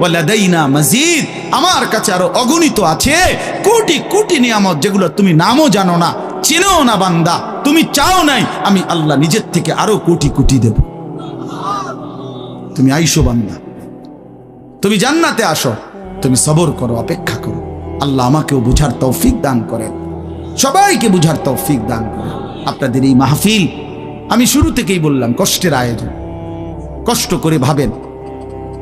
ওয়ালাদাইনা মাজিদ, আমার কাছে আরও অগণিত আছে। কোটি কোটি নিয়ামত যেগুলো তুমি নামও জানো না, চেনেও না বান্দা। তুমি চাও নাই, আমি আল্লাহ নিজের থেকে আরও কোটি কোটি দেব। তুমি আইসো বান্দা। তুমি জান্নাতে আসো, তুমি সবর করো, অপেক্ষা করো। আল্লাহ আমাকেও বুঝার তৌফিক দান করেন। সবাইকে বুঝার তৌফিক দান করেন। আপনাদের এই মাহফিল, আমি শুরু থেকেই বললাম, কষ্টের আয়োজন। কষ্ট করে ভাবেন।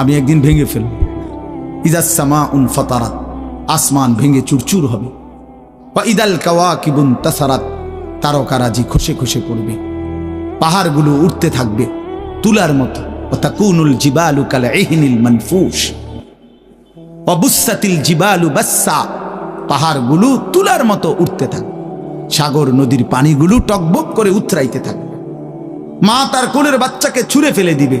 আমি একদিন ভেঙে ফেলব। ইজাসমা উন ফতারাত, আসমান ভেঙে চুরচুর হবে। বা ইদাল কাওয়া কিবুন তাসারাত, তারকারাজি খসে খসে পড়বে। পাহাড়গুলো উঠতে থাকবে তুলার মতো। জিবালু কাল এহিনিল অবুসাতিল জিবালু বাসা পাহাড়গুলো তুলার মতো উঠতে থাকবে। সাগর নদীর পানিগুলো টকবক করে উতরাইতে থাকবে। মা তার কোলের বাচ্চাকে ছুঁড়ে ফেলে দিবে।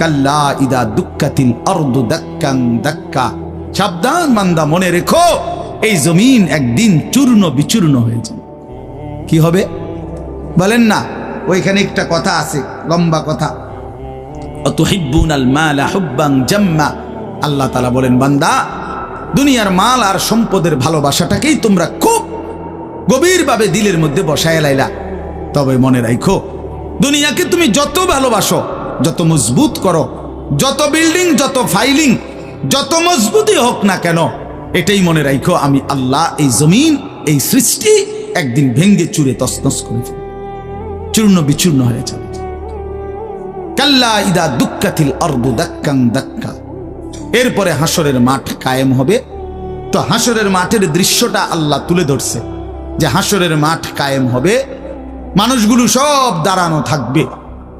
কাল্লা ইদা দুঃখাতিল অর্দু দাক্কাং দাক্কা। সাবধান বান্দা, মনে রেখো, এই জমিন একদিন চূর্ণ বিচূর্ণ হয়ে যাবে কি হবে? বলেন না, ওইখানে একটা কথা আছে, লম্বা কথা। আল্লাহ তালা বলেন, বান্দা, দুনিয়ার মাল আর সম্পদের ভালোবাসাটাকেই তোমরা খুব গভীরভাবে দিলের মধ্যে বসায় লাইলা। তবে মনে রাখো দুনিয়াকে তুমি যত ভালোবাসো যত মজবুত করো, যত বিল্ডিং যত ফাইলিং যত মজবুতই হোক না কেন, এটাই মনে রাখো আমি আল্লাহ এই জমিন, এই সৃষ্টি একদিন ভেঙ্গে চুরে তসনস করে চূর্ণ বিচূর্ণ হয়ে যাবে। কাল্লা ইদা দুঃখাতিল অর্বু দাক্কাং দাক্কা। এরপরে হাসরের মাঠ কায়েম হবে। তো হাসরের মাঠের দৃশ্যটা আল্লাহ তুলে ধরছে যে হাসরের মাঠ কায়েম হবে। মানুষগুলো সব দাঁড়ানো থাকবে।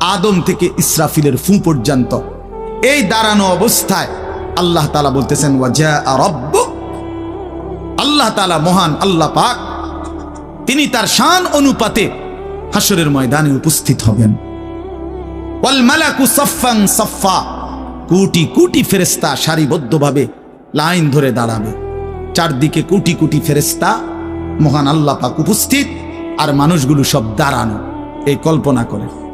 আদম থেকে ইসরাফিলের ফু পর্যন্ত। এই দাঁড়ানো অবস্থায় আল্লাহ তালা বলতেছেন আল্লাহ তালা মহান আল্লাহ পাক, তিনি তার শান অনুপাতে হাসরের ময়দানে উপস্থিত হবেন। ফেরেস্তা সারিবদ্ধভাবে লাইন ধরে দাঁড়াবে। চারদিকে কোটি কোটি ফেরেস্তা মহান আল্লাহ পাক উপস্থিত, আর মানুষগুলো সব দাঁড়ানো। এই কল্পনা করে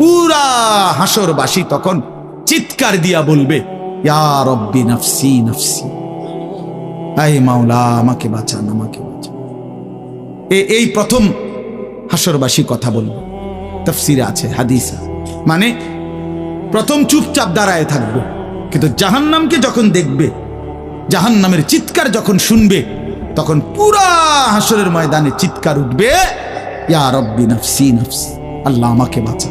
পুরা হাসরবাসী তখন চিৎকার দিয়া বলবে রব্বি নফসি নফসি। মাওলা, আমাকে বাঁচান আমাকে বাঁচান। এই প্রথম হাসরবাসী কথা বলবে। তফসিরে আছে, হাদিস মানে প্রথম চুপচাপ দাঁড়ায় থাকবে। কিন্তু জাহান্নামকে যখন দেখবে, জাহান্নামের চিৎকার যখন শুনবে, তখন পুরা হাসরের ময়দানে চিৎকার উঠবে, ইয়া নফসি নফসি। আল্লাহ আমাকে বাঁচা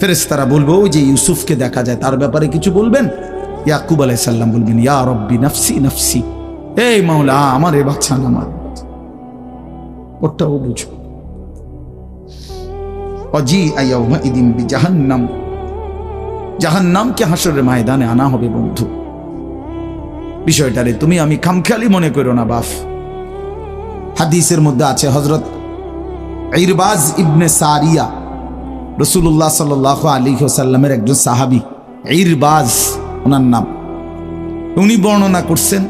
ফেরেস্তারা বলব, ওই যে ইউসুফকে দেখা যায়, তার ব্যাপারে কিছু বলবেন? ইয়াকুব আলাইসাল্লাম বলবেন, ইয়া রব্বি নফসি নফসি। এই মাওলা, আমার এ বাচ্চা আমার ওটাও বুঝো। অজি ইদিন বি জাহান্নাম জাহান্নামকে হাসরের ময়দানে আনা হবে, বন্ধু। বিষয়টারে তুমি আমি খামখেয়ালি মনে করো না, বাফ। হাদিসের মধ্যে আছে হজরত ইরবাজ ইবনে সারিয়া। রসুল্লাহ সাল আলী সাল্লামের একজন সাহাবি, ইরবাজ, ওনার নাম। উনি বর্ণনা করছেন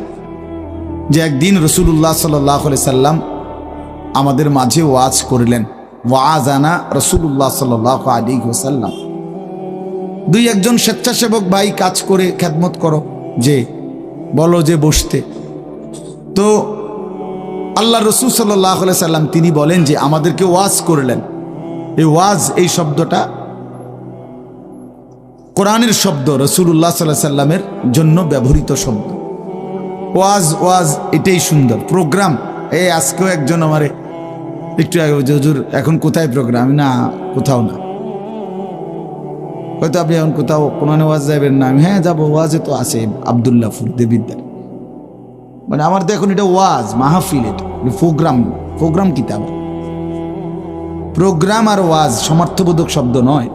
যে একদিন রসুল্লাহ সাল্লাহ সাল্লাম আমাদের মাঝে ওয়াজ করলেন। ওয়াজ আনা রসুল্লাহ সাল্লাহ আলী সাল্লাম দুই একজন স্বেচ্ছাসেবক ভাই কাজ করে খ্যাতমত করো, যে বলো যে বসতে। তো আল্লাহ রসুল সাল্লাহ সাল্লাম তিনি বলেন যে আমাদেরকে ওয়াজ করলেন। এই ওয়াজ, এই শব্দটা কোরআনের শব্দ রসুল্লাহ সাল্লাহ সাল্লামের জন্য ব্যবহৃত শব্দ। ওয়াজ ওয়াজ, এটাই সুন্দর। প্রোগ্রাম এই আজকেও একজন আমারে, একটু হুজুর, এখন কোথায় প্রোগ্রাম? না, কোথাও না। হয়তো আপনি এখন কোথাও, কোরআনে ওয়াজ যাবেন না। আমি হ্যাঁ যাব, ওয়াজে তো আছে, আবদুল্লাহ ফুল দেবিদ্যার মানে আমার তো এখন এটা ওয়াজ, মাহফিল এটা প্রোগ্রাম প্রোগ্রাম কিতাব। প্রোগ্রাম আর ওয়াজ সমার্থবোধক শব্দ নয়।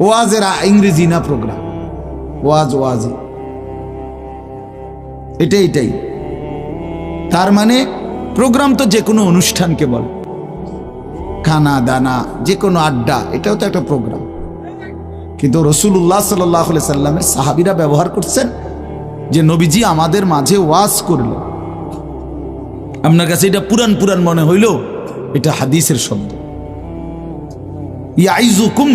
ওয়াজের আ- ইংরেজি না প্রোগ্রাম। ওয়াজ ওয়াজি। এটাই এটাই। তার মানে প্রোগ্রাম তো যে কোনো অনুষ্ঠানকে বল। খানা, দানা, যে কোনো আড্ডা, এটাও তো একটা প্রোগ্রাম। কিন্তু রসুল্লাহ সাল্লাহ সাল্লামের সাহাবিরা ব্যবহার করছেন যে নবীজি আমাদের মাঝে ওয়াজ করলেন। আপনার কাছে এটা পুরান পুরান মনে হইল? এটা হাদিসের শব্দ। ইয়াইজুকুম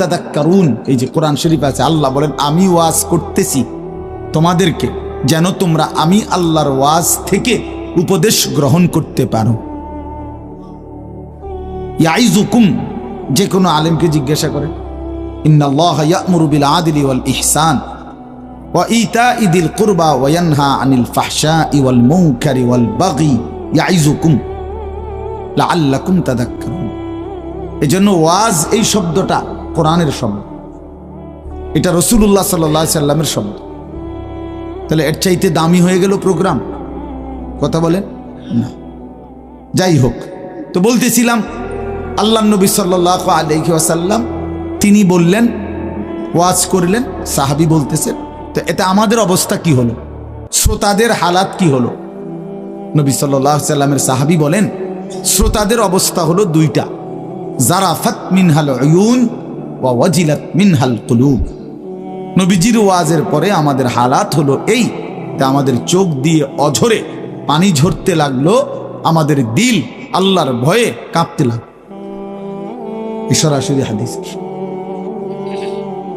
তাদাক্কারুন। এই যে কোরআন শরীফ আছে, আল্লাহ বলেন, আমি ওয়াজ করতেছি তোমাদেরকে, যেন তোমরা আমি আল্লাহর ওয়াজ থেকে উপদেশ গ্রহণ করতে পারো। ইয়াইজুকুম যে কোনো আলেমকে জিজ্ঞাসা করে ইন্নাল্লাহ ইয়া'মুরু বিল আদলি ওয়াল ইহসান ওয়া কুরবা ওয়া ইয়ানহা আনিল ফাহশাই ওয়াল মুনকারি ওয়াল বাগি। ইয়াইজুকুম লাল্লাকুম তাদাক্কার এই জন্য ওয়াজ এই শব্দটা কোরআনের শব্দ। এটা রসুল্লাহ সাল্লামের শব্দ। তাহলে এর চাইতে দামি হয়ে গেল প্রোগ্রাম। কথা বলেন? না। যাই হোক, তো বলতেছিলাম, আল্লাহ নবী সাল্লাহ আলহি আসাল্লাম তিনি বললেন, ওয়াজ করলেন, সাহাবি বলতেছেন তো এটা আমাদের অবস্থা কি হলো? শ্রোতাদের হালাত কি হলো? নবী সাল্লাহ সাল্লামের সাহাবি বলেন শ্রোতাদের অবস্থা হলো দুইটা। জারাফাত মিনহাল ইউন ওয়া ওয়াজিলাত মিনহাল কুলুব। নবীজির ওয়াজের পরে আমাদের হালাত হলো এই তা আমাদের চোখ দিয়ে অঝরে পানি ঝরতে লাগল, আমাদের দিল আল্লাহর ভয়ে কাঁপতে লাগল। সরাসরি হাদিস।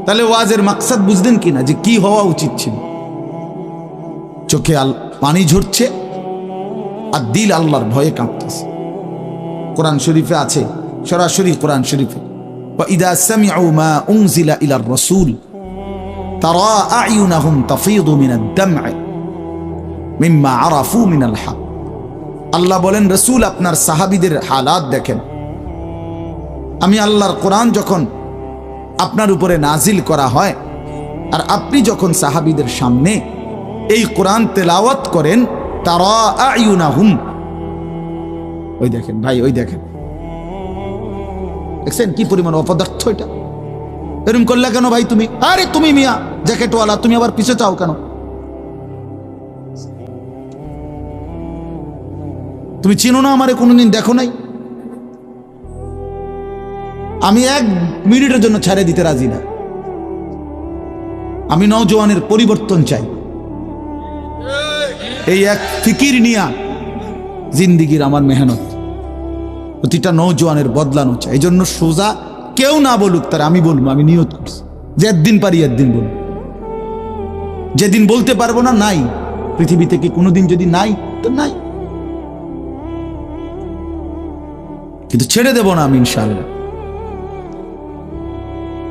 তাহলে ওয়াজের মাকসাদ বুঝলেন কিনা যে কি হওয়া উচিত ছিল? চোখে আল পানি ঝরছে আর দিল আল্লাহর ভয়ে কাঁপতেছে। কোরআন শরীফে আছে, সরাসরি কোরআন শরীফে। আপনার দেখেন। আমি আল্লাহর কোরআন যখন আপনার উপরে নাজিল করা হয়, আর আপনি যখন সাহাবিদের সামনে এই কোরআন তেলাওয়াত করেন তারা আইউনাহুম হুম ওই দেখেন, ভাই, ওই দেখেন। দেখছেন কি পরিমাণ অপদার্থ এটা? এরকম করলে কেন ভাই তুমি? আরে তুমি মিয়া, জ্যাকেটওয়ালা, তুমি আবার পিছে চাও কেন? তুমি চিনো না আমারে কোনোদিন, দেখো নাই? আমি এক মিনিটের জন্য ছাড়ে দিতে রাজি না। আমি নওজোয়ানের পরিবর্তন চাই। এই এক ফিকির নিয়া জিন্দিগির আমার মেহনত। প্রতিটা নৌজওয়ানের বদলানো চাই এই জন্য সোজা কেউ না বলুক তার, আমি বলব, আমি নিয়ত করছি। যে একদিন পারি একদিন বলব। যেদিন বলতে পারব না, নাই। পৃথিবীতে কি কোনোদিন যদি নাই, তো নাই। কিন্তু ছেড়ে দেব না আমি, ইনশাআল্লাহ।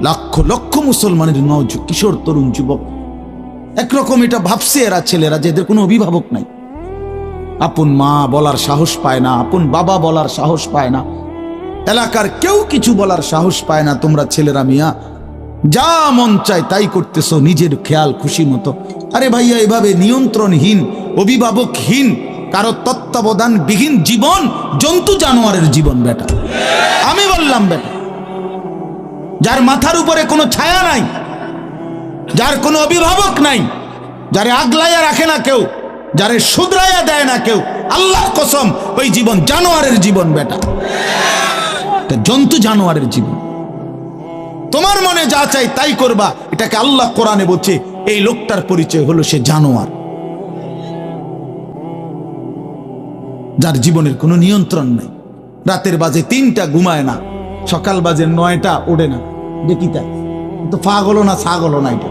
লক্ষ লক্ষ মুসলমানের নজ কিশোর, তরুণ, যুবক। একরকম এটা ভাবছে এরা, ছেলেরা, যে এদের কোনো অভিভাবক নাই। আপন মা বলার সাহস পায় না, আপন বাবা বলার সাহস পায় না। এলাকার কেউ কিছু বলার সাহস পায় না, তোমরা ছেলেরা মিয়া। যা মন চায় তাই করতেছো, নিজের খেয়াল খুশি মতো। আরে ভাইয়া, এভাবে নিয়ন্ত্রণহীন, অভিভাবকহীন, কারও তত্ত্বাবধান বিহীন জীবন, জন্তু জানোয়ারের জীবন বেটা। আমি বললাম বেটা, যার মাথার উপরে কোনো ছায়া নাই, যার কোনো অভিভাবক নাই, যারে আগলাইয়া রাখে না কেউ যারে শুধরাইয়া দেয় না কেউ আল্লাহ কসম, ওই জীবন জানোয়ারের জীবন বেটা। জন্তু জানোয়ারের জীবন। তোমার মনে যা চাই তাই করবা, এটাকে আল্লাহ কোরআনে বলছে, এই লোকটার পরিচয় হলো সে জানোয়ার। যার জীবনের কোনো নিয়ন্ত্রণ নেই। রাতের বাজে তিনটা ঘুমায় না, সকাল বাজে নয়টা ওঠে না। দেখি তাই। তো ফাগলো না ছাগলো না এটা।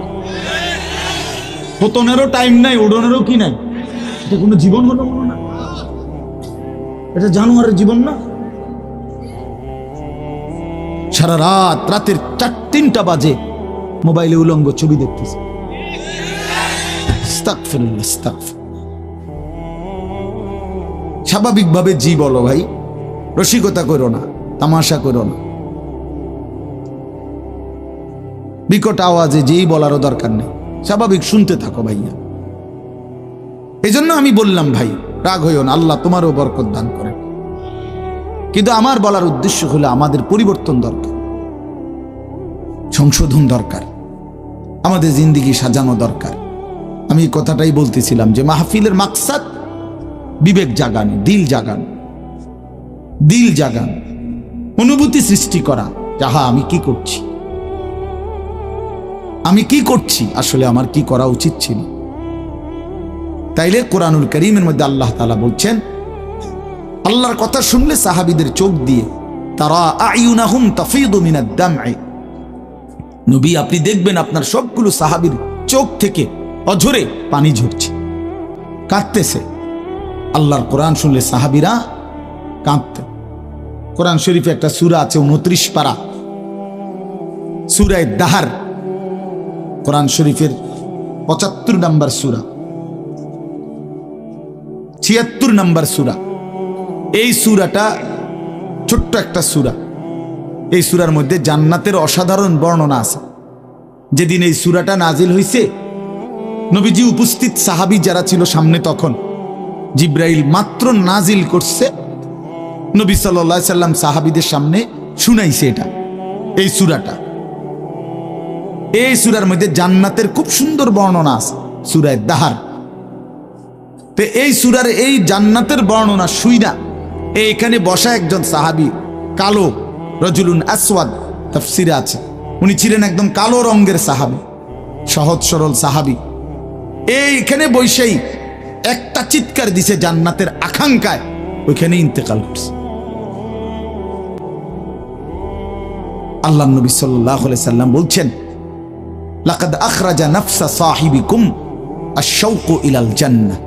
পতনেরও টাইম নাই, উড়নেরও কি নাই? এটা কোনো জীবন হলো কোনো না। এটা জানোয়ারের জীবন না। সারা রাত, রাতের চার, তিনটা বাজে মোবাইলে উলঙ্গ ছবি দেখতেছে। স্বাভাবিকভাবে জি বলো ভাই, রসিকতা করো না, তামাশা করো না। বিকট আওয়াজে যেই বলারও দরকার নেই। স্বাভাবিক শুনতে থাকো ভাইয়া। এই জন্য আমি বললাম, ভাই, রাগ হইও না, আল্লাহ তোমারও বরকত দান করেন। কিন্তু আমার বলার উদ্দেশ্য হলো আমাদের পরিবর্তন দরকার, সংশোধন দরকার, আমাদের জিন্দিগি সাজানো দরকার। আমি কথাটাই বলতেছিলাম যে মাহফিলের মাকসাদ বিবেক জাগান, দিল জাগান দিল জাগান, অনুভূতি সৃষ্টি করা যাহা আমি কি করছি? আমি কি করছি? আসলে আমার কি করা উচিত ছিল? তাইলে কোরআনুল করিমের মধ্যে আল্লাহ তালা বলছেন, আল্লাহর কথা শুনলে সাহাবিদের চোখ দিয়ে, তারা আইউনাহুম তাফিদু মিনাদ দামঈ। নবী, আপনি দেখবেন আপনার সবগুলো সাহাবীর চোখ থেকে অঝরে পানি ঝরছে, কাঁদতেছে। আল্লাহর কোরআন শুনলে সাহাবীরা কাঁদতে কোরআন শরীফে একটা সূরা আছে উনত্রিশ পারা। সূরায় দাহার, কোরআন শরীফের পঁচাত্তর নাম্বার সূরা। ছিয়াত্তর নাম্বার সুরা। এই সুরাটা ছোট্ট একটা সুরা। এই সূরার মধ্যে জান্নাতের অসাধারণ বর্ণনা আছে। যেদিন এই সুরাটা নাজিল হইছে, নবীজি উপস্থিত সাহাবি যারা ছিল সামনে তখন, জিব্রাইল মাত্র নাজিল করছে, নবী সাল্লাহ সাল্লাম সাহাবীদের সামনে শুনাইছে এটা, এই সুরাটা। এই সুরার মধ্যে জান্নাতের খুব সুন্দর বর্ণনা আছে, সূরায় দাহার। তো এই সূরার এই জান্নাতের বর্ণনা শুইনা এইখানে বসা একজন সাহাবী, কালো রজুলুন আসওয়াদ তাফসিরে আছে। উনি ছিলেন একদম কালো রঙের সাহাবী, সহজ সরল সাহাবী। এইখানে বৈশাই একটা চিৎকার দিছে জান্নাতের আকাঙ্ক্ষায়, ওইখানে ইন্তেকাল করছে। আল্লাহ নবী সাল্লাম বলছেন, লাকাদ আখরাজা নাফসা সাহিবিকুম আশ-শাওকু ইলাল জান্নাহ।